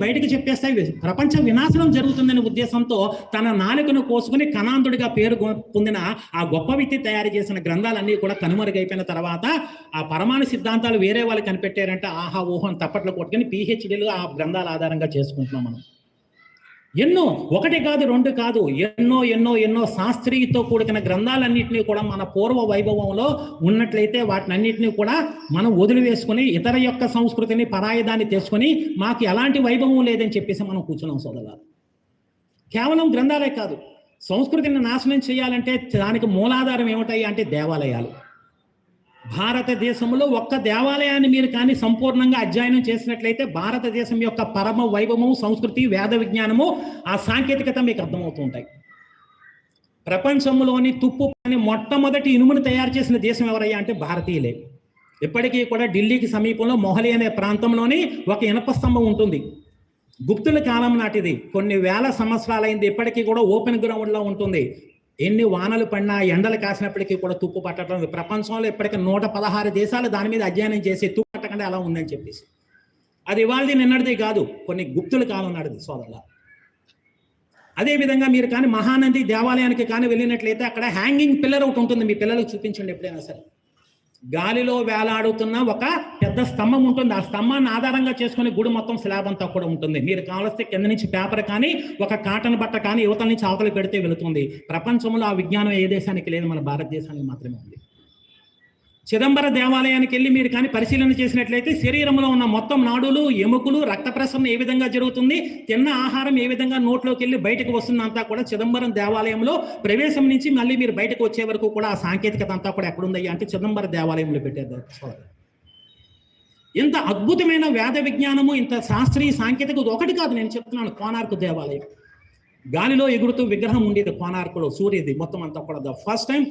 బయటకు చెప్పేస్తాయి ప్రపంచ వినాశనం జరుగుతుందనే ఉద్దేశంతో తన నాలుకను కోసుకుని కణాంతుడిగా పేరు పొందిన ఆ గొప్ప వ్యక్తి తయారు చేసిన గ్రంథాలన్నీ కూడా కనుమరుగైపోయిన తర్వాత ఆ పరమాణు సిద్ధాంతాలు వేరే వాళ్ళు కనిపెట్టారంటే ఆహా ఊహం తప్పట్లు కొట్టుకుని పిహెచ్డీలు ఆ గ్రంథాల ఆధారంగా చేసుకుంటున్నాం మనం. ఎన్నో ఒకటి కాదు రెండు కాదు ఎన్నో ఎన్నో ఎన్నో శాస్త్రీయతో కూడిన గ్రంథాలన్నింటినీ కూడా మన పూర్వ వైభవంలో ఉన్నట్లయితే వాటిని అన్నింటినీ కూడా మనం వదిలివేసుకుని ఇతర యొక్క సంస్కృతిని పరాయుధాన్ని తెచ్చుకొని మాకు ఎలాంటి వైభవం లేదని చెప్పేసి మనం కూర్చున్నాం సోదరులారు. కేవలం గ్రంథాలే కాదు సంస్కృతిని నాశనం చేయాలంటే దానికి మూలాధారం ఏమిటాయి అంటే దేవాలయాలు. భారతదేశంలో ఒక్క దేవాలయాన్ని మీరు కానీ సంపూర్ణంగా అధ్యయనం చేసినట్లయితే భారతదేశం యొక్క పరమ వైభవము సంస్కృతి వేద విజ్ఞానము ఆ సాంకేతికత మీకు అర్థమవుతూ ఉంటాయి ప్రపంచంలోని తుప్పు అని మొట్టమొదటి ఇనుమును తయారు చేసిన దేశం ఎవరయ్యా అంటే భారతీయులే. ఇప్పటికీ కూడా ఢిల్లీకి సమీపంలో మొహలి అనే ప్రాంతంలోని ఒక ఇనప స్తంభం ఉంటుంది. గుప్తుల కాలం నాటిది. కొన్ని వేల సంవత్సరాలైంది. ఇప్పటికీ కూడా ఓపెన్ గ్రౌండ్లో ఉంటుంది. ఎన్ని వానలు పడినా ఎండలు కాసినప్పటికీ కూడా తుప్పు పట్టడం ప్రపంచంలో ఇప్పటికీ నూట పదహారు దేశాలు దాని మీద అధ్యయనం చేసి తుప్పు పట్టకుండా ఎలా ఉందని చెప్పేసి. అది ఇవాళది నిన్నటిది కాదు కొన్ని గుప్తుల కాలం నాటిది సోదరుల అదే విధంగా మీరు కానీ మహానంది దేవాలయానికి కానీ వెళ్ళినట్లయితే అక్కడ హ్యాంగింగ్ పిల్లర్ ఒకటి ఉంటుంది. మీ పిల్లలకు చూపించండి ఎప్పుడైనా సరే. గాలిలో వేలాడుతున్న ఒక పెద్ద స్తంభం ఉంటుంది. ఆ స్తంభాన్ని ఆధారంగా చేసుకుని గుడి మొత్తం స్లాబ్ అంతా కూడా ఉంటుంది. మీరు కావలిస్తే కింద నుంచి పేపర్ కానీ ఒక కాటన్ బట్ట కానీ యువతల నుంచి అవతలు పెడితే వెళుతుంది. ప్రపంచంలో ఆ విజ్ఞానం ఏ దేశానికి లేదు. మన భారతదేశానికి మాత్రమే ఉంది. చిదంబర దేవాలయానికి వెళ్ళి మీరు కానీ పరిశీలన చేసినట్లయితే శరీరంలో ఉన్న మొత్తం నాడులు ఎముకలు రక్త ప్రసరణ ఏ విధంగా జరుగుతుంది తిన్న ఆహారం ఏ విధంగా నోట్లోకి వెళ్ళి బయటకు వస్తుందంతా కూడా చిదంబరం దేవాలయంలో ప్రవేశం నుంచి మళ్ళీ మీరు బయటకు వచ్చే వరకు కూడా ఆ సాంకేతికత అంతా కూడా ఎక్కడుందయ్యా అంటే చిదంబర దేవాలయంలో పెట్టారు సోదరు. ఇంత అద్భుతమైన వేద విజ్ఞానము ఇంత శాస్త్రీయ సాంకేతికత ఒకటి కాదు నేను చెప్తున్నాను కోనార్కు దేవాలయం. గాలిలో ఎగురుతూ విగ్రహం ఉండేది కోనార్కులో సూర్యుది మొత్తం అంతా కూడా. ద ఫస్ట్ టైం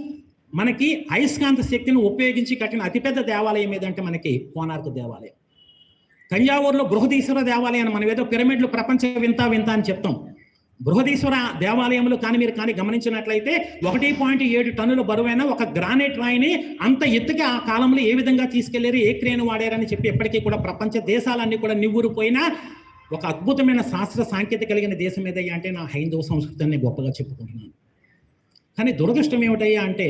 మనకి అయస్కాంత శక్తిని ఉపయోగించి కట్టిన అతిపెద్ద దేవాలయం ఏదంటే మనకి కోనార్కు దేవాలయం. తంజావూరులో బృహదీశ్వర దేవాలయం మనం ఏదో పిరమిడ్లు ప్రపంచ వింత వింత అని చెప్తాం. బృహదీశ్వర దేవాలయంలో కానీ మీరు కానీ గమనించినట్లయితే ఒకటి పాయింట్ ఏడు టన్నుల బరువైన ఒక గ్రానైట్ రాయిని అంత ఎత్తుగా ఆ కాలంలో ఏ విధంగా తీసుకెళ్ళారు ఏ క్రేన్ వాడారని చెప్పి ఎప్పటికీ కూడా ప్రపంచ దేశాలన్నీ కూడా నివ్వురుపోయినా ఒక అద్భుతమైన శాస్త్ర సాంకేతిక కలిగిన దేశం ఏదయ్యా అంటే నా హైందవ సంస్కృతాన్ని గొప్పగా చెప్పుకుంటున్నాను. కానీ దురదృష్టం ఏమిటయ్యా అంటే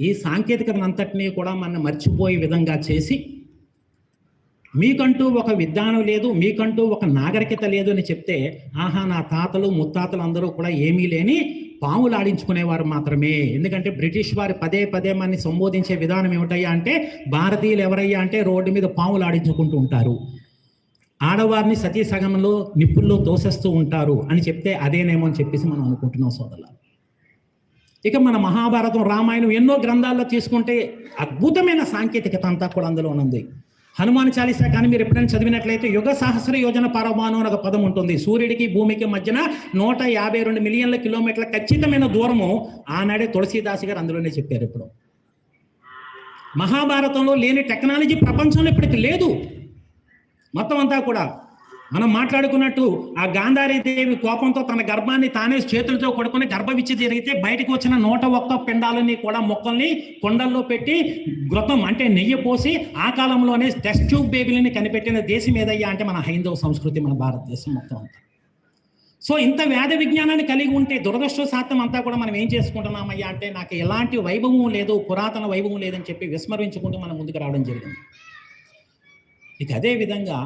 ఈ సాంకేతికతను అంతటినీ కూడా మన మర్చిపోయే విధంగా చేసి మీకంటూ ఒక విధానం లేదు మీకంటూ ఒక నాగరికత లేదు అని చెప్తే ఆహా నా తాతలు ముత్తాతలు అందరూ కూడా ఏమీ లేని పాములు ఆడించుకునేవారు మాత్రమే. ఎందుకంటే బ్రిటిష్ వారు పదే పదే మనని సంబోధించే విధానం ఏమిటయ్యా అంటే భారతీయులు ఎవరయ్యా అంటే రోడ్డు మీద పాములు ఆడించుకుంటూ ఉంటారు. ఆడవారిని సతీ సగంలో నిప్పుల్లో తోసేస్తూ ఉంటారు అని చెప్తే అదేనేమో అని చెప్పేసి మనం అనుకుంటున్నాం సోదరులు ఇక మన మహాభారతం రామాయణం ఎన్నో గ్రంథాల్లో తీసుకుంటే అద్భుతమైన సాంకేతికత అంతా కూడా అందులో ఉంది. హనుమాన్ చాలీస కానీ మీరు ఎప్పుడైనా చదివినట్లయితే యుగ సహస్ర యోజన పరమాణు అని ఒక పదం ఉంటుంది. సూర్యుడికి భూమికి మధ్యన నూట యాభై రెండు మిలియన్ల కిలోమీటర్ల ఖచ్చితమైన దూరము ఆనాడే తులసీదాస్ గారు అందులోనే చెప్పారు ఇప్పుడు. మహాభారతంలో లేని టెక్నాలజీ ప్రపంచంలో ఇప్పటికి లేదు. మొత్తం అంతా కూడా మనం మాట్లాడుకున్నట్టు ఆ గాంధారి దేవి కోపంతో తన గర్భాన్ని తానే చేతులతో కొడుకుని గర్భవిచ్చి జరిగితే బయటకు వచ్చిన నూట ఒక్క పిండాలని కూడా మొక్కల్ని కొండల్లో పెట్టి గృతం అంటే నెయ్యి పోసి ఆ కాలంలోనే టెస్ట్ ట్యూబ్ బేబీలని కనిపెట్టిన దేశం ఏదయ్యా అంటే మన హైందవ సంస్కృతి మన భారతదేశం మొత్తం అంతా. సో ఇంత వేద విజ్ఞానాన్ని కలిగి ఉంటే దురదృష్టశాతం అంతా కూడా మనం ఏం చేసుకుంటున్నామయ్యా అంటే నాకు ఎలాంటి వైభవం లేదు పురాతన వైభవం లేదని చెప్పి విస్మరించుకుంటూ మనం ముందుకు రావడం జరిగింది. ఇక అదే విధంగా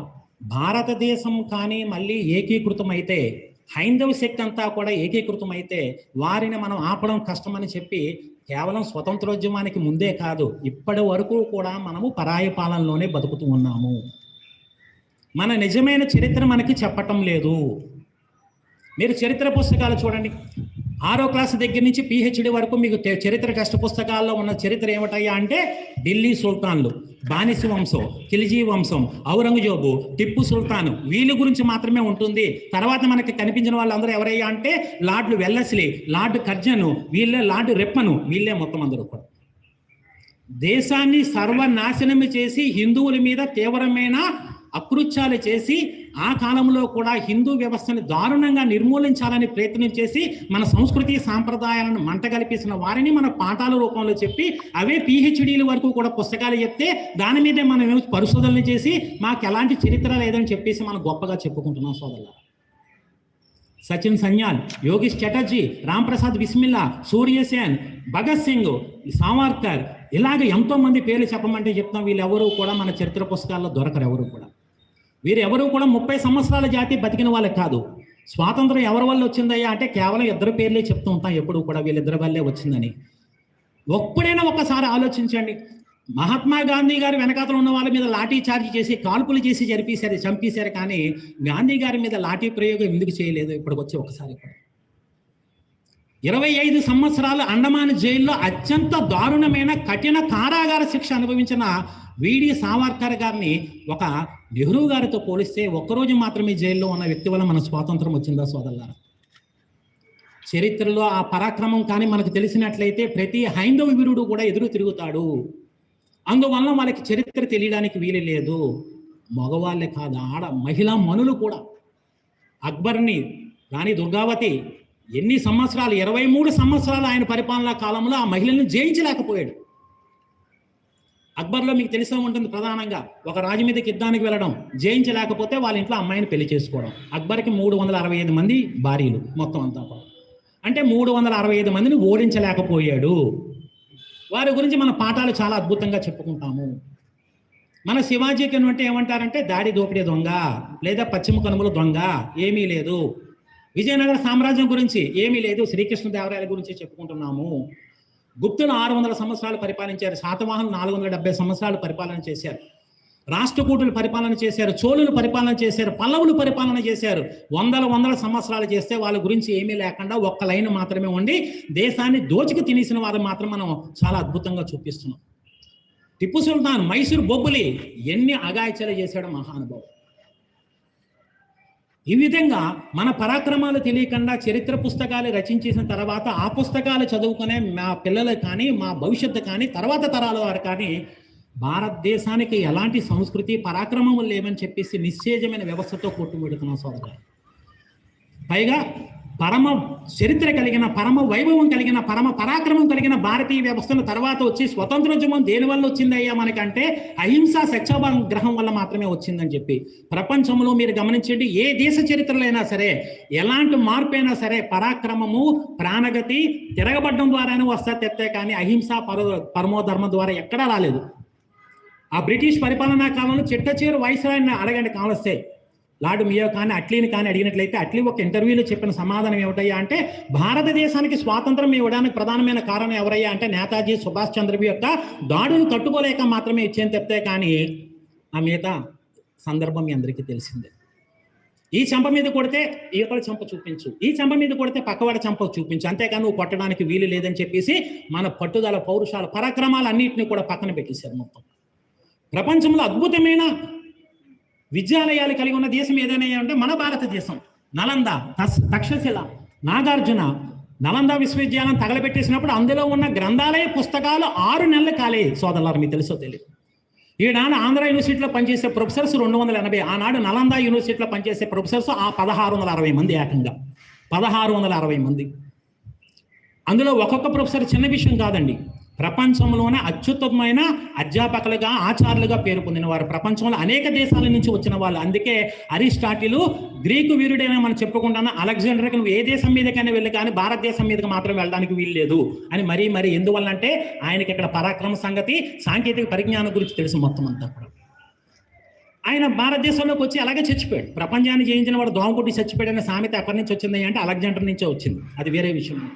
భారతదేశం కానీ మళ్ళీ ఏకీకృతం అయితే హైందవ శక్తి అంతా కూడా ఏకీకృతం అయితే వారిని మనం ఆపడం కష్టమని చెప్పి కేవలం స్వతంత్రోద్యమానికి ముందే కాదు ఇప్పటి వరకు కూడా మనము పరాయ పాలనలోనే బతుకుతూ ఉన్నాము. మన నిజమైన చరిత్ర మనకి చెప్పటం లేదు. మీరు చరిత్ర పుస్తకాలు చూడండి. ఆరో క్లాస్ దగ్గర నుంచి పిహెచ్డి వరకు మీకు చరిత్ర కష్ట పుస్తకాల్లో ఉన్న చరిత్ర ఏమిటయ్యా అంటే ఢిల్లీ సుల్తాన్లు బానిస వంశం ఖిల్జీ వంశం ఔరంగజేబు టిప్పు సుల్తాను. వీళ్ళ గురించి మాత్రమే ఉంటుంది. తర్వాత మనకి కనిపించిన వాళ్ళందరూ ఎవరయ్యా అంటే లార్డ్లు వెల్లస్లీ లార్డ్ కర్జను వీళ్ళే లార్డ్ రెప్పను వీళ్ళే మొత్తం అందరూ కూడా. దేశాన్ని సర్వనాశనం చేసి హిందువుల మీద తీవ్రమైన అకృత్యాలు చేసి ఆ కాలంలో కూడా హిందూ వ్యవస్థని దారుణంగా నిర్మూలించాలని ప్రయత్నం చేసి మన సంస్కృతి సాంప్రదాయాలను మంట వారిని మన పాఠాల రూపంలో చెప్పి అవే పిహెచ్డీల వరకు కూడా పుస్తకాలు చెప్తే దాని మీదే మనం పరిశోధనలు చేసి మాకు ఎలాంటి చరిత్ర లేదని చెప్పేసి మనం గొప్పగా చెప్పుకుంటున్నాం సోదరులారా. సచిన్ సన్యాల్ యోగేష్ చటర్జీ రాంప్రసాద్ విస్మిల్లా సూర్యసేన్ భగత్ సింగ్ సావర్కర్ ఇలాగ ఎంతోమంది పేర్లు చెప్పమంటే చెప్తాం వీళ్ళెవరూ కూడా మన చరిత్ర పుస్తకాల్లో దొరకరు ఎవరు కూడా. వీరెవరూ కూడా ముప్పై సంవత్సరాల జాతి బతికిన వాళ్ళే కాదు. స్వాతంత్రం ఎవరి వల్ల వచ్చిందయ్యా అంటే కేవలం ఇద్దరు పేర్లే చెప్తూ ఉంటాం ఎప్పుడు కూడా వీళ్ళిద్దరి వల్లే వచ్చిందని. ఒప్పుడైనా ఒక్కసారి ఆలోచించండి. మహాత్మా గాంధీ గారు వెనకాతలు ఉన్న వాళ్ళ మీద లాఠీ చార్జ్ చేసి కాల్పులు చేసి జరిపేశారు చంపేశారు కానీ గాంధీ గారి మీద లాఠీ ప్రయోగం ఎందుకు చేయలేదు? ఇప్పటికి వచ్చి ఒకసారి కూడా. ఇరవై ఐదు సంవత్సరాలు అండమాన్ జైల్లో అత్యంత దారుణమైన కఠిన కారాగార శిక్ష అనుభవించిన వీడి సావర్కర్ గారిని ఒక నెహ్రూ గారితో పోలిస్తే ఒక్కరోజు మాత్రమే జైల్లో ఉన్న వ్యక్తి వల్ల మన స్వాతంత్రం వచ్చిందా సోదరులారా? చరిత్రలో ఆ పరాక్రమం కానీ మనకు తెలిసినట్లయితే ప్రతి హైందవ వీరుడు కూడా ఎదురు తిరుగుతాడు. అందువల్ల వాళ్ళకి చరిత్ర తెలియడానికి వీలు లేదు. మగవాళ్ళే కాదు ఆడ మహిళా మనులు కూడా. అక్బర్ని రాణి దుర్గావతి ఎన్ని సంవత్సరాలు ఇరవై మూడు సంవత్సరాలు ఆయన పరిపాలనా కాలంలో ఆ మహిళలను జయించలేకపోయాడు. అక్బర్లో మీకు తెలిసే ఉంటుంది ప్రధానంగా. ఒక రాజు మీదకి యుద్ధానికి వెళ్ళడం జయించలేకపోతే వాళ్ళ ఇంట్లో అమ్మాయిని పెళ్ళి చేసుకోవడం. అక్బర్కి మూడు వందల అరవై ఐదు మంది భార్యలు మొత్తం అంతా అంటే మూడు వందల అరవై ఐదు మందిని ఓడించలేకపోయాడు. వారి గురించి మన పాఠాలు చాలా అద్భుతంగా చెప్పుకుంటాము. మన శివాజీకి అంటే ఏమంటారంటే దాడి దోపిడీ దొంగ లేదా పశ్చిమ కనుమల దొంగ ఏమీ లేదు. విజయనగర సామ్రాజ్యం గురించి ఏమీ లేదు. శ్రీకృష్ణదేవరాయల గురించి చెప్పుకుంటున్నాము. గుప్తును ఆరు వందల సంవత్సరాలు పరిపాలించారు. శాతవాహన్ నాలుగు వందల డెబ్బై సంవత్సరాలు పరిపాలన చేశారు. రాష్ట్రకూటులు పరిపాలన చేశారు. చోళులు పరిపాలన చేశారు. పల్లవులు పరిపాలన చేశారు. వందల వందల సంవత్సరాలు చేస్తే వాళ్ళ గురించి ఏమీ లేకుండా ఒక్క లైన్ మాత్రమే ఉండి దేశాన్ని దోచుకు తినేసిన వారు మాత్రం మనం చాలా అద్భుతంగా చూపిస్తున్నాం. టిప్పు సుల్తాన్ మైసూర్ బొబ్బులి ఎన్ని అగాయచలు చేశాడు మహానుభావుడు ఈ విధంగా మన పరాక్రమాలు తెలియకుండా చరిత్ర పుస్తకాలు రచించేసిన తర్వాత ఆ పుస్తకాలు చదువుకునే మా పిల్లలు కానీ మా భవిష్యత్తు కానీ తర్వాత తరాల వారు కానీ భారతదేశానికి ఎలాంటి సంస్కృతి పరాక్రమములు లేవని చెప్పేసి నిశ్చేజమైన వ్యవస్థతో కొట్టుమిడుతున్నాం సోదరు పైగా పరమ చరిత్ర కలిగిన పరమ వైభవం కలిగిన పరమ పరాక్రమం కలిగిన భారతీయ వ్యవస్థను తర్వాత వచ్చి స్వతంత్రోద్యమం దేని వల్ల వచ్చిందయ్యా మనకంటే అహింస గ్రహం వల్ల మాత్రమే వచ్చిందని చెప్పి. ప్రపంచంలో మీరు గమనించండి ఏ దేశ చరిత్రలో అయినా సరే ఎలాంటి మార్పు అయినా సరే పరాక్రమము ప్రాణగతి తిరగబడ్డం ద్వారానే వస్తా తెత్తే కానీ అహింస పర పరమోధర్మం ద్వారా ఎక్కడా రాలేదు. ఆ బ్రిటిష్ పరిపాలనా కాలంలో చిట్ట చివరి వైస్రాయని అడగండి కావలిస్తే. లార్డ్ మియో కానీ అట్లీని కానీ అడిగినట్లయితే అట్లీ ఒక ఇంటర్వ్యూలో చెప్పిన సమాధానం ఏమిటయ్యా అంటే భారతదేశానికి స్వాతంత్రం ఇవ్వడానికి ప్రధానమైన కారణం ఎవరయ్యా అంటే నేతాజీ సుభాష్ చంద్రబోస్ యొక్క దాడును తట్టుకోలేక మాత్రమే ఇచ్చేని చెప్తే కానీ ఆ మిగతా సందర్భం మీ అందరికీ తెలిసిందే. ఈ చెంప మీద కొడితే ఈ ఒకళ్ళ చెంప చూపించు. ఈ చెంప మీద కొడితే పక్కవాడి చెంప చూపించు. అంతేకాని నువ్వు కొట్టడానికి వీలు లేదని చెప్పేసి మన పట్టుదల పౌరుషాల పరాక్రమాలు అన్నింటినీ కూడా పక్కన పెట్టేశారు మొత్తం. ప్రపంచంలో అద్భుతమైన విద్యాలయాలు కలిగి ఉన్న దేశం ఏదైనా అంటే మన భారతదేశం. నలంద తక్షశిల నాగార్జున నలంద విశ్వవిద్యాలయం తగలబెట్టేసినప్పుడు అందులో ఉన్న గ్రంథాలయ పుస్తకాలు ఆరు నెలలు కాలే సోదరులారు మీకు తెలుసో తెలియదు ఈనాడు ఆంధ్ర యూనివర్సిటీలో పనిచేసే ప్రొఫెసర్స్ రెండు వందల ఎనభై ఆనాడు నలంద యూనివర్సిటీలో పనిచేసే ప్రొఫెసర్స్ ఆ పదహారు వందల అరవై మంది ఏకంగా. పదహారు వందల అరవై మంది. అందులో ఒక్కొక్క ప్రొఫెసర్ చిన్న విషయం కాదండి. ప్రపంచంలోనే అత్యుత్తమమైన అధ్యాపకులుగా ఆచార్యులుగా పేరు పొందిన వారు. ప్రపంచంలో అనేక దేశాల నుంచి వచ్చిన వాళ్ళు. అందుకే అరిస్టాటిలు గ్రీకు వీరుడైనా మనం చెప్పుకుంటాను అలెగ్జాండర్కి నువ్వు ఏ దేశం మీదకైనా వెళ్ళి కానీ భారతదేశం మీదకి మాత్రం వెళ్ళడానికి వీలు లేదు అని మరీ మరీ. ఎందువల్ల అంటే ఆయనకి ఇక్కడ పరాక్రమ సంగతి సాంకేతిక పరిజ్ఞానం గురించి తెలుసు మొత్తం అంతా కూడా. ఆయన భారతదేశంలోకి వచ్చి అలాగే చచ్చిపోయాడు. ప్రపంచాన్ని జయించిన వాడు దోమకుట్టి చచ్చిపోయాడనే సామెత ఎక్కడి నుంచి వచ్చింది అంటే అలెగ్జాండర్ నుంచే వచ్చింది. అది వేరే విషయం.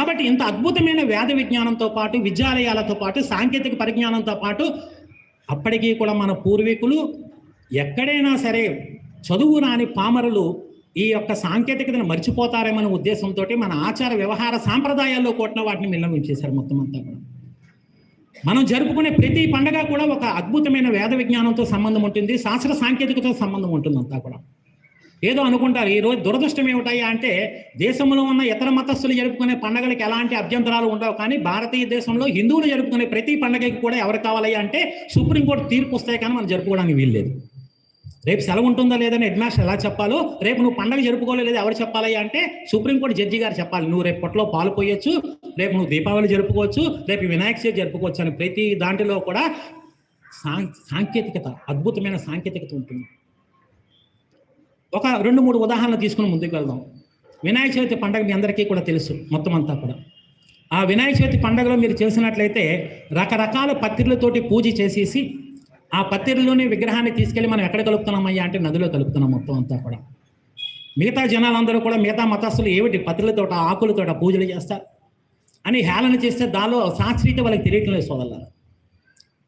కాబట్టి ఇంత అద్భుతమైన వేద విజ్ఞానంతో పాటు విద్యాలయాలతో పాటు సాంకేతిక పరిజ్ఞానంతో పాటు అప్పటికీ కూడా మన పూర్వీకులు ఎక్కడైనా సరే చదువు రాని పామరులు ఈ యొక్క సాంకేతికతను మర్చిపోతారేమనే ఉద్దేశంతో మన ఆచార వ్యవహార సాంప్రదాయాల్లో కొట్టిన వాటిని మిల్లంచేశారు మొత్తం అంతా కూడా. మనం జరుపుకునే ప్రతి పండగ కూడా ఒక అద్భుతమైన వేద విజ్ఞానంతో సంబంధం ఉంటుంది శాస్త్ర సాంకేతికతో సంబంధం ఉంటుంది అంతా కూడా. ఏదో అనుకుంటారు ఈ రోజు దురదృష్టం ఏమిటాయా అంటే దేశంలో ఉన్న ఇతర మతస్థులు జరుపుకునే పండగలకు ఎలాంటి అభ్యంతరాలు ఉండవు. కానీ భారతీయ దేశంలో హిందువులు జరుపుకునే ప్రతి పండగకి కూడా ఎవరు కావాలయ్యా అంటే సుప్రీంకోర్టు తీర్పు వస్తాయి కానీ మనం జరుపుకోవడానికి వీల్లేదు. రేపు సెలవు ఉంటుందా లేదని హెడ్ మాస్టర్ ఎలా చెప్పాలో రేపు నువ్వు పండగ జరుపుకోలేదు ఎవరు చెప్పాలి అంటే సుప్రీంకోర్టు జడ్జి గారు చెప్పాలి. నువ్వు రేపు పొట్టలో పాలు పోయొచ్చు రేపు నువ్వు దీపావళి జరుపుకోవచ్చు రేపు వినాయక చవితి జరుపుకోవచ్చు అని ప్రతి దాంట్లో కూడా సాం సాంకేతికత అద్భుతమైన సాంకేతికత ఉంటుంది. ఒక రెండు మూడు ఉదాహరణలు తీసుకుని ముందుకు వెళ్దాం. వినాయక చవితి పండగ మీ అందరికీ కూడా తెలుసు మొత్తం అంతా కూడా. ఆ వినాయక చవితి పండగలో మీరు చేసినట్లయితే రకరకాల పత్రికలతోటి పూజ చేసేసి ఆ పత్రికలోని విగ్రహాన్ని తీసుకెళ్ళి మనం ఎక్కడ కలుపుతున్నామయ్యా అంటే నదిలో కలుపుతున్నాం మొత్తం అంతా కూడా. మిగతా జనాలందరూ కూడా మిగతా మతస్థులు ఏమిటి పత్రికలతోట ఆకులతోట పూజలు చేస్తారు? అని హేళన చేస్తే దానిలో శాస్త్రీయత వాళ్ళకి తెలియట్లేదు సోదరులారా.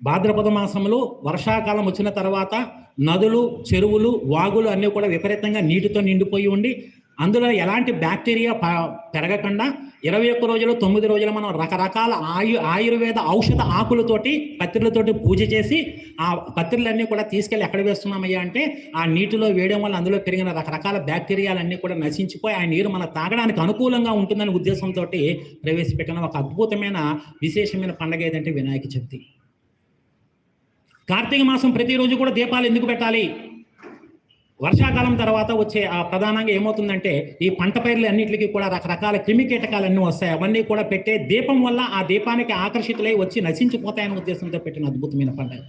భాద్రపద మాసంలో వర్షాకాలం వచ్చిన తర్వాత నదులు చెరువులు వాగులు అన్నీ కూడా విపరీతంగా నీటితో నిండిపోయి ఉండి అందులో ఎలాంటి బ్యాక్టీరియా ప- పెరగకుండా ఇరవై ఒక్క రోజులు తొమ్మిది రోజులు మనం రకరకాల ఆయు ఆయుర్వేద ఔషధ ఆకులతోటి పత్రిలతోటి పూజ చేసి ఆ పత్రిలన్నీ కూడా తీసుకెళ్ళి ఎక్కడ వేస్తున్నామయ్యా అంటే ఆ నీటిలో వేయడం వల్ల అందులో పెరిగిన రకరకాల బ్యాక్టీరియాలన్నీ కూడా నశించిపోయి ఆ నీరు మన తాగడానికి అనుకూలంగా ఉంటుందనే ఉద్దేశంతో ప్రవేశపెట్టిన ఒక అద్భుతమైన విశేషమైన పండగ ఏదంటే వినాయక చవితి. కార్తీక మాసం ప్రతిరోజు కూడా దీపాలు ఎందుకు పెట్టాలి? వర్షాకాలం తర్వాత వచ్చే ఆ ప్రధానంగా ఏమవుతుందంటే ఈ పంట పైర్లు అన్నింటికి కూడా రకరకాల క్రిమి కీటకాలు అన్నీ వస్తాయి. అవన్నీ కూడా పెట్టే దీపం వల్ల ఆ దీపానికి ఆకర్షితులై వచ్చి నశించిపోతాయనే ఉద్దేశంతో పెట్టిన అద్భుతమైన పండుగ.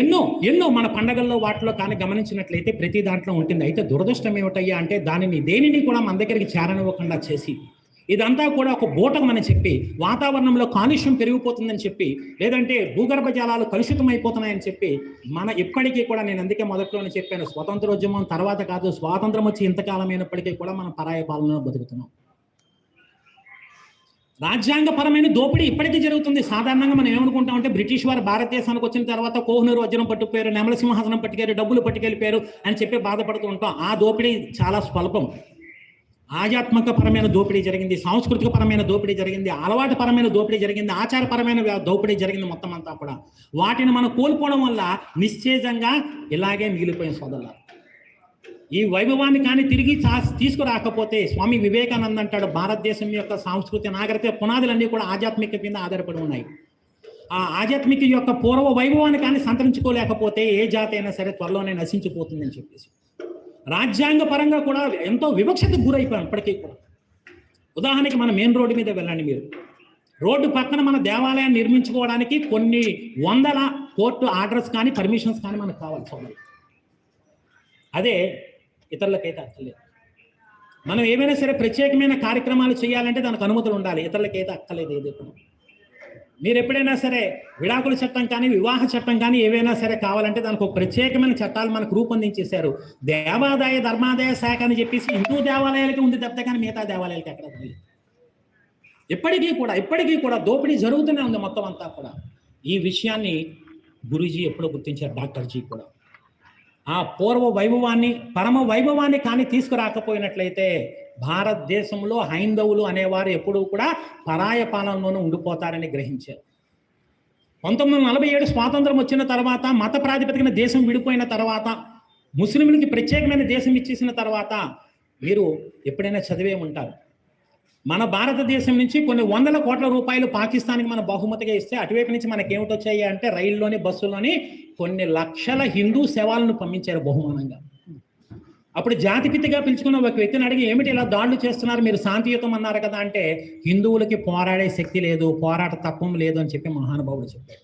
ఎన్నో ఎన్నో మన పండగల్లో వాటిలో కానీ గమనించినట్లయితే ప్రతి దాంట్లో ఉంటుంది. అయితే దురదృష్టం ఏమిటయ్యా అంటే దానిని దేనిని కూడా మన దగ్గరికి చేరనివ్వకుండా చేసి ఇదంతా కూడా ఒక బూటకమని చెప్పి వాతావరణంలో కాలుష్యం పెరిగిపోతుందని చెప్పి లేదంటే భూగర్భ జలాలు కలుషితమైపోతున్నాయని చెప్పి మన ఇప్పటికీ కూడా నేను అందుకే మొదట్లోనే చెప్పాను స్వతంత్రోద్యమం తర్వాత కాదు స్వాతంత్రం వచ్చి ఇంతకాలమైనప్పటికీ అయినప్పటికీ కూడా మనం పరాయ పాలనలో బతుకుతున్నాం. రాజ్యాంగపరమైన దోపిడీ ఇప్పటికీ జరుగుతుంది. సాధారణంగా మనం ఏమనుకుంటాం అంటే బ్రిటిష్ వారు భారతదేశానికి వచ్చిన తర్వాత కోహ్నూరు వజ్రం పట్టుకుపోయారు నెమల సింహాసనం పట్టుకెళ్ళారు డబ్బులు పట్టుకెళ్ళిపోయారు అని చెప్పి బాధపడుతూ ఉంటాం. ఆ దోపిడీ చాలా స్వల్పం. ఆధ్యాత్మిక పరమైన దోపిడీ జరిగింది సాంస్కృతిక పరమైన దోపిడీ జరిగింది అలవాటు పరమైన దోపిడీ జరిగింది ఆచారపరమైన దోపిడీ జరిగింది మొత్తం అంతా కూడా. వాటిని మనం కోల్పోవడం వల్ల నిశ్చేజంగా ఇలాగే మిగిలిపోయిన సోదరులు ఈ వైభవాన్ని కానీ తిరిగి తీసుకురాకపోతే స్వామి వివేకానంద అంటాడు భారతదేశం యొక్క సాంస్కృతి నాగరిక పునాదులన్నీ కూడా ఆధ్యాత్మిక మీద ఆధారపడి ఉన్నాయి. ఆ ఆధ్యాత్మిక యొక్క పూర్వ వైభవాన్ని కానీ సంతరించుకోలేకపోతే ఏ జాతి అయినా సరే త్వరలోనే నశించిపోతుందని చెప్పేసి. రాజ్యాంగ పరంగా కూడా ఎంతో వివక్షతకు గురైపోయాం ఇప్పటికీ కూడా. ఉదాహరణకి మన మెయిన్ రోడ్డు మీద వెళ్ళండి మీరు. రోడ్డు పక్కన మన దేవాలయాన్ని నిర్మించుకోవడానికి కొన్ని వందల కోర్టు ఆర్డర్స్ కానీ పర్మిషన్స్ కానీ మనకు కావాల్సి సోదరు అదే ఇతరులకైతే అక్కర్లేదు మనం ఏమైనా సరే ప్రత్యేకమైన కార్యక్రమాలు చేయాలంటే దానికి అనుమతులు ఉండాలి. ఇతరులకైతే అక్కర్లేదు ఏదైతే కూడా. మీరు ఎప్పుడైనా సరే విడాకుల చట్టం కానీ వివాహ చట్టం కానీ ఏవైనా సరే కావాలంటే దానికి ఒక ప్రత్యేకమైన చట్టాలు మనకు రూపొందించేశారు. దేవాదాయ ధర్మాదాయ శాఖ అని చెప్పేసి హిందూ దేవాలయాలకి ఉంది తప్పితే కానీ మిగతా దేవాలయాలకి ఎక్కడ ఉంది? ఎప్పటికీ కూడా ఇప్పటికీ కూడా దోపిడీ జరుగుతూనే ఉంది మొత్తం అంతా కూడా. ఈ విషయాన్ని గురూజీ ఎప్పుడో గుర్తించారు డాక్టర్జీ కూడా. ఆ పూర్వ వైభవాన్ని పరమ వైభవాన్ని కానీ తీసుకురాకపోయినట్లయితే భారతదేశంలో హైందవులు అనేవారు ఎప్పుడూ కూడా పరాయ పాలనలోనే ఉండిపోతారని గ్రహించారు. పంతొమ్మిది వందల నలభై ఏడు స్వాతంత్రం వచ్చిన తర్వాత మత ప్రాతిపదికన దేశం విడిపోయిన తర్వాత ముస్లింలకి ప్రత్యేకమైన దేశం ఇచ్చేసిన తర్వాత మీరు ఎప్పుడైనా చదివే ఉంటారు. మన భారతదేశం నుంచి కొన్ని వందల కోట్ల రూపాయలు పాకిస్తాన్కి మన బహుమతిగా ఇస్తే అటువైపు నుంచి మనకి ఏమిటి వచ్చాయి అంటే రైల్లోని బస్సులోని కొన్ని లక్షల హిందూ శవాలను పంపించారు బహుమానంగా. అప్పుడు జాతిపితిగా పిలుచుకున్న ఒక వ్యక్తిని అడిగి ఏమిటి ఇలా దాడులు చేస్తున్నారు? మీరు శాంతియుతం అన్నారు కదా అంటే హిందువులకి పోరాడే శక్తి లేదు పోరాట తత్వం లేదు అని చెప్పి మహానుభావుడు చెప్పాడు.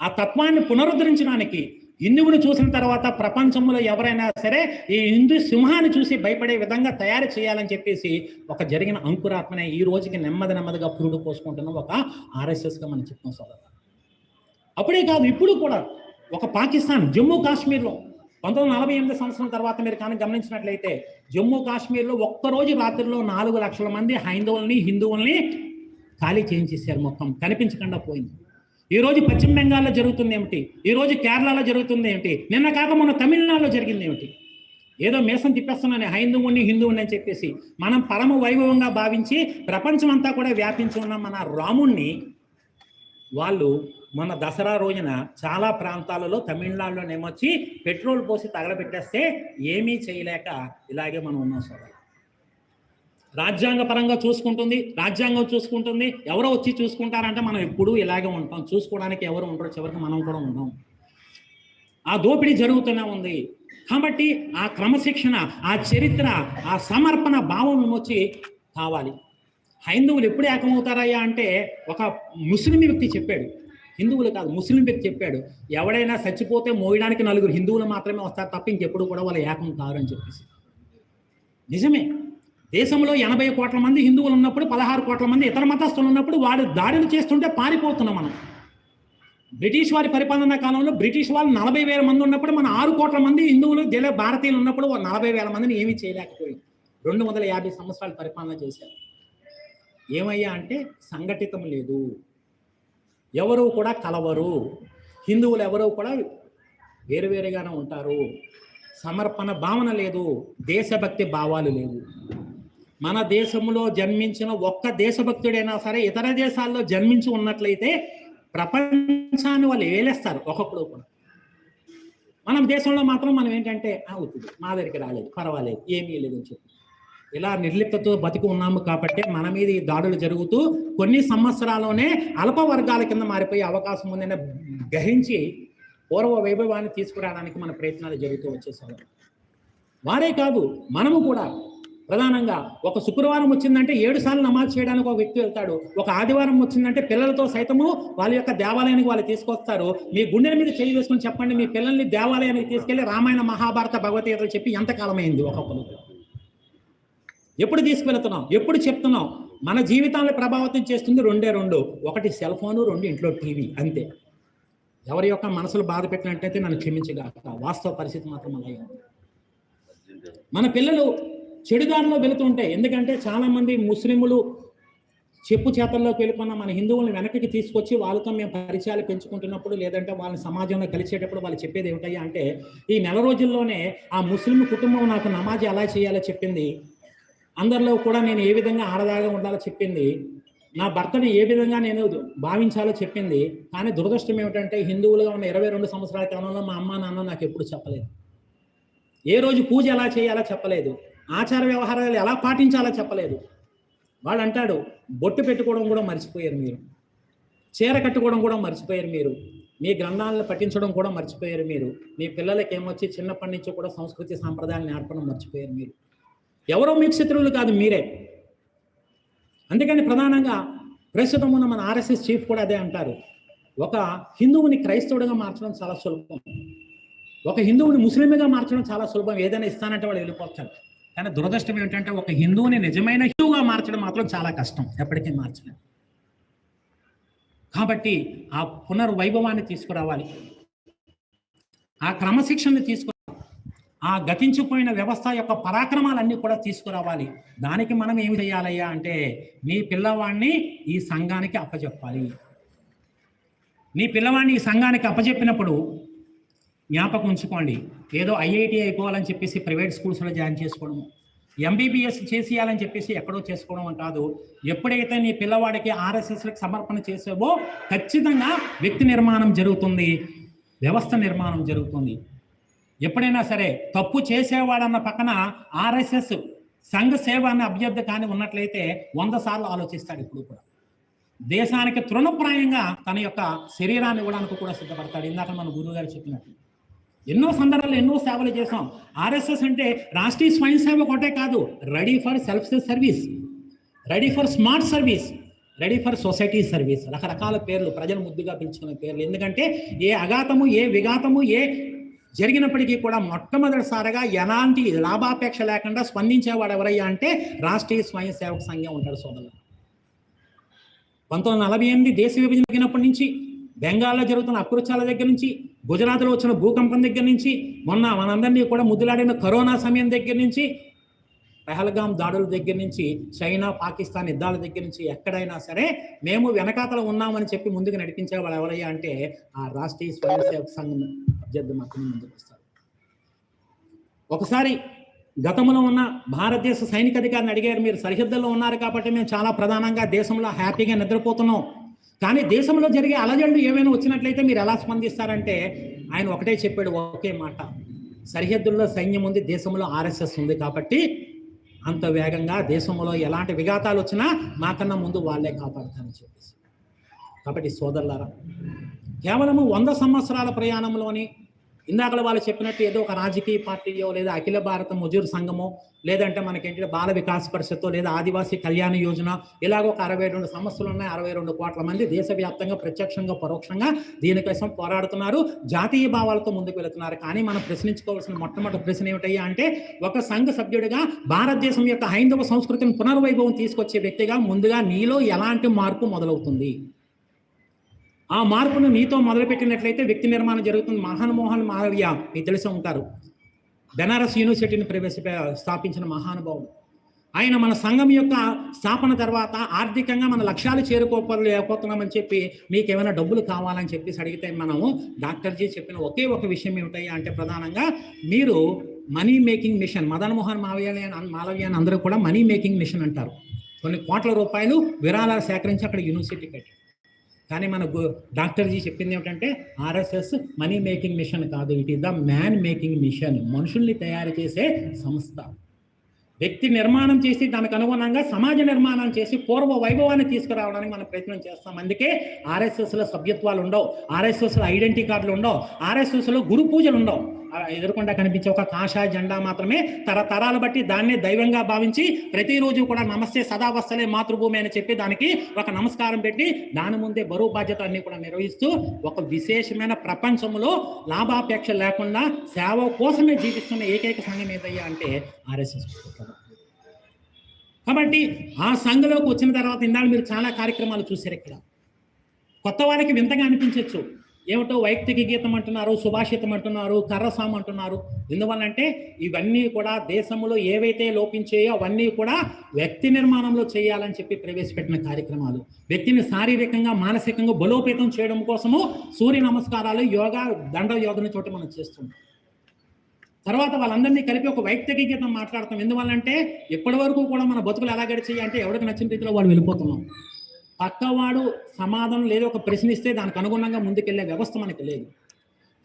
ఆ తత్వాన్ని పునరుద్ధరించడానికి హిందువుని చూసిన తర్వాత ప్రపంచంలో ఎవరైనా సరే ఈ హిందూ సింహాన్ని చూసి భయపడే విధంగా తయారు చేయాలని చెప్పేసి ఒక జరిగిన అంకురాత్మనే ఈ రోజుకి నెమ్మది నెమ్మదిగా పురుడు పోసుకుంటున్న ఒక ఆర్ఎస్ఎస్గా మనం చెప్తాం సోదరు అప్పుడే కాదు ఇప్పుడు కూడా ఒక పాకిస్తాన్ జమ్మూ కాశ్మీర్లో పంతొమ్మిది వందల నలభై ఎనిమిది సంవత్సరం తర్వాత మీరు కానీ గమనించినట్లయితే జమ్మూ కాశ్మీర్లో ఒక్కరోజు రాత్రిలో నాలుగు లక్షల మంది హైందవుల్ని హిందువుల్ని ఖాళీ చేయించేసారు మొత్తం. కనిపించకుండా పోయింది. ఈరోజు పశ్చిమ బెంగాల్లో జరుగుతుంది ఏమిటి? ఈరోజు కేరళలో జరుగుతుంది ఏమిటి? నిన్న కాక మొన్న తమిళనాడులో జరిగింది ఏమిటి? ఏదో మేసం తిప్పేస్తున్నాను హైందువుని హిందువుని అని చెప్పేసి మనం పరమ వైభవంగా భావించి ప్రపంచం అంతా కూడా వ్యాపించి ఉన్న మన రాముణ్ణి వాళ్ళు మన దసరా రోజున చాలా ప్రాంతాలలో తమిళనాడులో వచ్చి పెట్రోల్ పోసి తగలబెట్టేస్తే ఏమీ చేయలేక ఇలాగే మనం ఉన్నాం సోదరు. రాజ్యాంగ పరంగా చూసుకుంటుంది రాజ్యాంగం చూసుకుంటుంది ఎవరో వచ్చి చూసుకుంటారంటే మనం ఎప్పుడూ ఇలాగే ఉంటాం చూసుకోవడానికి ఎవరు ఉండరు చివరికి మనం కూడా ఉంటాం ఆ దోపిడీ జరుగుతూనే ఉంది. కాబట్టి ఆ క్రమశిక్షణ ఆ చరిత్ర ఆ సమర్పణ భావం వచ్చి కావాలి. హైందువులు ఎప్పుడు ఏకమవుతారయ్యా అంటే ఒక ముస్లిం వ్యక్తి చెప్పాడు. హిందువులు కాదు ముస్లిం వ్యక్తి చెప్పాడు. ఎవడైనా చచ్చిపోతే మోయడానికి నలుగురు హిందువులు మాత్రమే వస్తారు తప్ప ఇంకెప్పుడు కూడా వాళ్ళు ఏకం కారు అని చెప్పేసి. నిజమే. దేశంలో ఎనభై కోట్ల మంది హిందువులు ఉన్నప్పుడు పదహారు కోట్ల మంది ఇతర మతస్థులు ఉన్నప్పుడు వాడు దాడులు చేస్తుంటే పారిపోతున్నాం మనం. బ్రిటిష్ వారి పరిపాలనా కాలంలో బ్రిటిష్ వాళ్ళు నలభై వేల మంది ఉన్నప్పుడు మన ఆరు కోట్ల మంది హిందువులు జల భారతీయులు ఉన్నప్పుడు ఓ నలభై వేల మందిని ఏమీ చేయలేకపోయింది రెండు వందల యాభై సంవత్సరాలు పరిపాలన చేశారు. ఏమయ్యా అంటే సంఘటితం లేదు. ఎవరు కూడా కలవరు. హిందువులు ఎవరు కూడా వేరువేరుగానే ఉంటారు. సమర్పణ భావన లేదు. దేశభక్తి భావాలు లేవు. మన దేశంలో జన్మించిన ఒక్క దేశభక్తుడైనా సరే ఇతర దేశాల్లో జన్మించి ఉన్నట్లయితే ప్రపంచాన్ని వాళ్ళు వేలేస్తారు ఒకప్పుడు కూడా. మనం దేశంలో మాత్రం మనం ఏంటంటే అవుతుంది మా దగ్గరికి రాలేదు పర్వాలేదు ఏమీ లేదని చెప్పి. ఇలా నిర్లిప్తతో బతికి ఉన్నాము కాబట్టి మన మీద ఈ దాడులు జరుగుతూ కొన్ని సంవత్సరాల్లోనే అల్ప వర్గాల కింద మారిపోయే అవకాశం ఉందని గ్రహించి పూర్వ వైభవాన్ని తీసుకురావడానికి మన ప్రయత్నాలు జరుగుతూ వచ్చేసారు వారే కాదు మనము కూడా ప్రధానంగా ఒక శుక్రవారం వచ్చిందంటే ఏడు సార్లు నమాజ్ చేయడానికి ఒక వ్యక్తి వెళ్తాడు. ఒక ఆదివారం వచ్చిందంటే పిల్లలతో సైతము వాళ్ళ యొక్క దేవాలయానికి వాళ్ళు తీసుకొస్తారు. మీ గుండెల మీద చేయి వేసుకుని చెప్పండి మీ పిల్లల్ని దేవాలయానికి తీసుకెళ్ళి రామాయణ మహాభారత భగవద్గీతలు చెప్పి ఎంతకాలం అయింది ఒక్కొక్కరు? ఎప్పుడు తీసుకువెళ్తున్నాం ఎప్పుడు చెప్తున్నాం? మన జీవితాన్ని ప్రభావితం చేస్తుంది రెండే రెండు. ఒకటి సెల్ ఫోను రెండు ఇంట్లో టీవీ అంతే. ఎవరి యొక్క మనసులు బాధ పెట్టినట్టయితే నన్ను క్షమించగాక. వాస్తవ పరిస్థితి మాత్రం అలాగే మన పిల్లలు చెడుదారిలో వెళుతుంటే ఎందుకంటే చాలామంది ముస్లిములు ముస్లింలు చెప్పు చేతల్లోకి వెళ్ళిపోయిన మన హిందువులను వెనక్కి తీసుకొచ్చి వాళ్ళతో మేము పరిచయాలు పెంచుకుంటున్నప్పుడు లేదంటే వాళ్ళని సమాజంలో కలిసేటప్పుడు వాళ్ళు చెప్పేది ఏమిటయ్యా అంటే ఈ నెల రోజుల్లోనే ఆ ముస్లిం కుటుంబం నాకు నమాజ్ ఎలా చేయాలో చెప్పింది. అందరిలో కూడా నేను ఏ విధంగా ఆడదాగా ఉండాలో చెప్పింది నా భర్తని ఏ విధంగా నేను భావించాలో చెప్పింది కానీ దురదృష్టం ఏమిటంటే హిందువులుగా ఉన్న ఇరవై రెండు సంవత్సరాల కాలంలో మా అమ్మ నాన్న నాకు ఎప్పుడు చెప్పలేదు. ఏ రోజు పూజ ఎలా చేయాలో చెప్పలేదు ఆచార వ్యవహారాలు ఎలా పాటించాలో చెప్పలేదు. వాళ్ళు అంటాడు బొట్టు పెట్టుకోవడం కూడా మర్చిపోయారు మీరు చీర కట్టుకోవడం కూడా మర్చిపోయారు మీరు మీ గ్రంథాలను పఠించడం కూడా మర్చిపోయారు మీరు మీ పిల్లలకి ఏమొచ్చి చిన్నప్పటి నుంచి కూడా సంస్కృతి సాంప్రదాయాలు నేర్పడం మర్చిపోయారు మీరు ఎవరో మీకు శత్రువులు కాదు మీరే. అందుకని ప్రధానంగా ప్రస్తుతం ఉన్న మన ఆర్ఎస్ఎస్ చీఫ్ కూడా అదే అంటారు. ఒక హిందువుని క్రైస్తవుడిగా మార్చడం చాలా సులభం. ఒక హిందువుని ముస్లింగా మార్చడం చాలా సులభం. ఏదైనా ఇస్తానంటే వాడు వెళ్ళిపోతాడు. కానీ దురదృష్టం ఏంటంటే ఒక హిందువుని నిజమైన హిందువుగా మార్చడం మాత్రం చాలా కష్టం. ఎప్పటికీ మార్చలేదు కాబట్టి ఆ పునర్వైభవాన్ని తీసుకురావాలి. ఆ క్రమశిక్షణని తీసుకు ఆ గతించిపోయిన వ్యవస్థ యొక్క పరాక్రమాలన్నీ కూడా తీసుకురావాలి. దానికి మనం ఏమి చేయాలయ్యా అంటే మీ పిల్లవాడిని ఈ సంఘానికి అప్పచెప్పాలి నీ పిల్లవాడిని ఈ సంఘానికి అప్పచెప్పినప్పుడు జ్ఞాపకం ఉంచుకోండి. ఏదో ఐఐటి అయిపోవాలని చెప్పేసి ప్రైవేట్ స్కూల్స్లో జాయిన్ చేసుకోవడం ఎంబీబీఎస్ చేసేయాలని చెప్పేసి ఎక్కడో చేసుకోవడం అని కాదు. ఎప్పుడైతే నీ పిల్లవాడికి ఆర్ఎస్ఎస్లకు సమర్పణ చేసావో ఖచ్చితంగా వ్యక్తి నిర్మాణం జరుగుతుంది. వ్యవస్థ నిర్మాణం జరుగుతుంది. ఎప్పుడైనా సరే తప్పు చేసేవాడన్న పక్కన ఆర్ఎస్ఎస్ సంఘ సేవ అనే అభ్యర్థి కానీ ఉన్నట్లయితే వంద సార్లు ఆలోచిస్తాడు ఇప్పుడు కూడా. దేశానికి తృణప్రాయంగా తన యొక్క శరీరాన్ని ఇవ్వడానికి కూడా సిద్ధపడతాడు. ఇందాక మన గురువు గారు చెప్పినట్టు. ఎన్నో సందర్భాలు ఎన్నో సేవలు చేసాం ఆర్ఎస్ఎస్ అంటే రాష్ట్రీయ స్వయం సేవ ఒకటే కాదు ready for self service ready for smart service ready for society service. రకరకాల పేర్లు ప్రజలు ముద్దుగా పిలుచుకునే పేర్లు. ఎందుకంటే ఏ అఘాతము ఏ విఘాతము ఏ జరిగినప్పటికీ కూడా మొట్టమొదటిసారిగా ఎలాంటి లాభాపేక్ష లేకుండా స్పందించేవాడు ఎవరయ్యా అంటే రాష్ట్రీయ స్వయం సేవక సంఘం ఉంటాడు సోదరులు. పంతొమ్మిది వందల నలభై ఎనిమిది దేశ విభజన జరిగినప్పటి నుంచి బెంగాల్లో జరుగుతున్న అకృత్యాల దగ్గర నుంచి గుజరాత్లో వచ్చిన భూకంపం దగ్గర నుంచి మొన్న మనందరినీ కూడా ముద్దులాడిన కరోనా సమయం దగ్గర నుంచి పెహల్గాం దాడుల దగ్గర నుంచి చైనా పాకిస్తాన్ యుద్ధాల దగ్గర నుంచి ఎక్కడైనా సరే మేము వెనకాతల ఉన్నామని చెప్పి ముందుకు నడిపించే వాళ్ళు ఎవరయ్యా అంటే ఆ రాష్ట్రీయ స్వయం సేవక సంఘం అభ్యర్థి మాత్రమే ముందుకు వస్తారు. ఒకసారి గతంలో ఉన్న భారతదేశ సైనిక అధికారిని అడిగారు మీరు సరిహద్దుల్లో ఉన్నారు కాబట్టి మేము చాలా ప్రధానంగా దేశంలో హ్యాపీగా నిద్రపోతున్నాం. కానీ దేశంలో జరిగే అలజడులు ఏమైనా వచ్చినట్లయితే మీరు ఎలా స్పందిస్తారంటే ఆయన ఒకటే చెప్పాడు ఒకే మాట. సరిహద్దుల్లో సైన్యం ఉంది దేశంలో ఆర్ఎస్ఎస్ ఉంది కాబట్టి అంత వేగంగా దేశంలో ఎలాంటి విఘాతాలు వచ్చినా మాకన్నా ముందు వాళ్ళే కాపాడుతారని చెప్పేసి. కాబట్టి సోదరులారా కేవలము వంద సంవత్సరాల ప్రయాణంలోని ఇందాకల వాళ్ళు చెప్పినట్టు ఏదో ఒక రాజకీయ పార్టీయో లేదా అఖిల భారత మజూర్ సంఘమో లేదంటే మనకేంటంటే బాల వికాస్ పరిషత్తు లేదా ఆదివాసీ కళ్యాణ యోజన ఇలాగ ఒక అరవై రెండు సమస్యలు ఉన్నాయి అరవై రెండు కోట్ల మంది దేశవ్యాప్తంగా ప్రత్యక్షంగా పరోక్షంగా దీనికోసం పోరాడుతున్నారు జాతీయ భావాలతో ముందుకు వెళుతున్నారు. కానీ మనం ప్రశ్నించుకోవాల్సిన మొట్టమొదటి ప్రశ్న ఏమిటయ్యా అంటే ఒక సంఘ సభ్యుడిగా భారతదేశం యొక్క హైందవ సంస్కృతిని పునర్వైభవం తీసుకొచ్చే వ్యక్తిగా ముందుగా నీలో ఎలాంటి మార్పు మొదలవుతుంది? ఆ మార్పును నీతో మొదలుపెట్టినట్లయితే వ్యక్తి నిర్మాణం జరుగుతుంది. మహానుమోహన్ మాలవ్య మీకు తెలిసి ఉంటారు. బెనారస్ యూనివర్సిటీని ప్రవేశ స్థాపించిన మహానుభావం ఆయన మన సంఘం యొక్క స్థాపన తర్వాత ఆర్థికంగా మన లక్ష్యాలు చేరుకోలేకపోతున్నామని చెప్పి మీకు ఏమైనా డబ్బులు కావాలని చెప్పేసి అడిగితే మనము డాక్టర్ జీ చెప్పిన ఒకే ఒక విషయం ఏమిటయ్యా అంటే ప్రధానంగా మీరు money making mission Madan Mohan మావయ్య మాలవ్య అని అందరూ కూడా మనీ మేకింగ్ మిషన్ అంటారు. కొన్ని కోట్ల రూపాయలు విరాళాలు సేకరించి అక్కడ యూనివర్సిటీ పెట్టారు కానీ మన డాక్టర్ జీ చెప్పింది ఏమిటంటే ఆర్ఎస్ఎస్ మనీ మేకింగ్ మిషన్ కాదు. It is the man making mission. మనుషుల్ని తయారు చేసే సంస్థ. వ్యక్తి నిర్మాణం చేసి దానికి అనుగుణంగా సమాజ నిర్మాణం చేసి పూర్వ వైభవాన్ని తీసుకురావడానికి మనం ప్రయత్నం చేస్తాం. అందుకే ఆర్ఎస్ఎస్లో సభ్యత్వాలు ఉండవు. ఆర్ఎస్ఎస్లో ఐడెంటిటీ కార్డులు ఉండవు. ఆర్ఎస్ఎస్లో గురు పూజలు ఉండవు. ఎదుర్కొండ కనిపించే ఒక కాషాయ జెండా మాత్రమే తరతరాలు బట్టి దాన్నే దైవంగా భావించి ప్రతిరోజు కూడా నమస్తే సదావస్థలే మాతృభూమి అని చెప్పి దానికి ఒక నమస్కారం పెట్టి దాని ముందే బరువు బాధ్యత అన్ని కూడా నిర్వహిస్తూ ఒక విశేషమైన ప్రపంచంలో లాభాపేక్ష లేకుండా సేవ కోసమే జీవిస్తున్న ఏకైక సంఘం ఏదయ్యా అంటే ఆర్ఎస్ఎస్ కాబట్టి ఆ సంఘలోకి వచ్చిన తర్వాత ఇందాక మీరు చాలా కార్యక్రమాలు చూశారు ఇక్కడ. కొత్త వారికి వింతగా అనిపించవచ్చు ఏమిటో వైయక్తిక గీతం అంటున్నారు సుభాషితం అంటున్నారు కర్రసాం అంటున్నారు. ఎందువల్లంటే ఇవన్నీ కూడా దేశంలో ఏవైతే లోపించాయో అవన్నీ కూడా వ్యక్తి నిర్మాణంలో చేయాలని చెప్పి ప్రవేశపెట్టిన కార్యక్రమాలు. వ్యక్తిని శారీరకంగా మానసికంగా బలోపేతం చేయడం కోసము సూర్య నమస్కారాలు యోగా దండ యోగన చోట మనం చేస్తున్నాం తర్వాత వాళ్ళందరినీ కలిపి ఒక వైయక్తిక గీతం మాట్లాడతాం. ఎందువల్లంటే ఇప్పటి వరకు కూడా మన బతుకులు ఎలా గడిచాయి అంటే ఎవరికి నచ్చిన రీతిలో వాళ్ళు వెళ్ళిపోతున్నాం. పక్కవాడు సమాధానం లేదా ఒక ప్రశ్నిస్తే దానికి అనుగుణంగా ముందుకెళ్ళే వ్యవస్థ మనకి లేదు.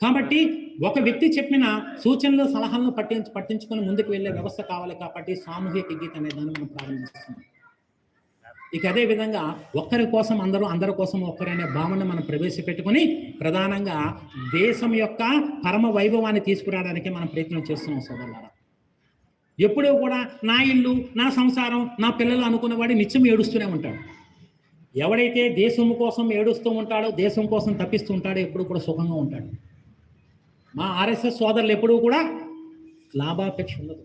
కాబట్టి ఒక వ్యక్తి చెప్పిన సూచనలు సలహాలను పట్టించు పట్టించుకొని ముందుకు వెళ్ళే వ్యవస్థ కావాలి కాబట్టి సామూహిక గీత అనే దాన్ని మనం ప్రారంభిస్తున్నాం. ఇక అదే విధంగా ఒక్కరి కోసం అందరూ అందరి కోసం ఒక్కరనే భావన మనం ప్రవేశపెట్టుకొని ప్రధానంగా దేశం యొక్క పరమ వైభవాన్ని తీసుకురావడానికి మనం ప్రయత్నం చేస్తున్నాం సోదరులారా. ఎప్పుడూ కూడా నా ఇల్లు నా సంసారం నా పిల్లలు అనుకున్నవాడు నిత్యం ఏడుస్తూనే ఉంటాడు. ఎవడైతే దేశం కోసం ఏడుస్తూ ఉంటాడో దేశం కోసం తప్పిస్తూ ఉంటాడో ఎప్పుడు కూడా సుఖంగా ఉంటాడు. మా ఆర్ఎస్ఎస్ సోదరులు ఎప్పుడూ కూడా లాభాపేక్ష ఉండదు.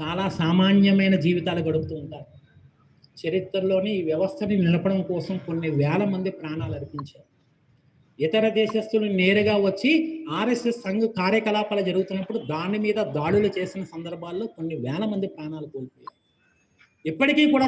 చాలా సామాన్యమైన జీవితాలు గడుపుతూ ఉంటారు. చరిత్రలోని ఈ వ్యవస్థని నిలపడం కోసం కొన్ని వేల మంది ప్రాణాలు అర్పించారు. ఇతర దేశస్తులు నేరుగా వచ్చి ఆర్ఎస్ఎస్ సంఘ కార్యకలాపాలు జరుగుతున్నప్పుడు దాని మీద దాడులు చేసిన సందర్భాల్లో కొన్ని వేల మంది ప్రాణాలు కోల్పోయారు. ఇప్పటికీ కూడా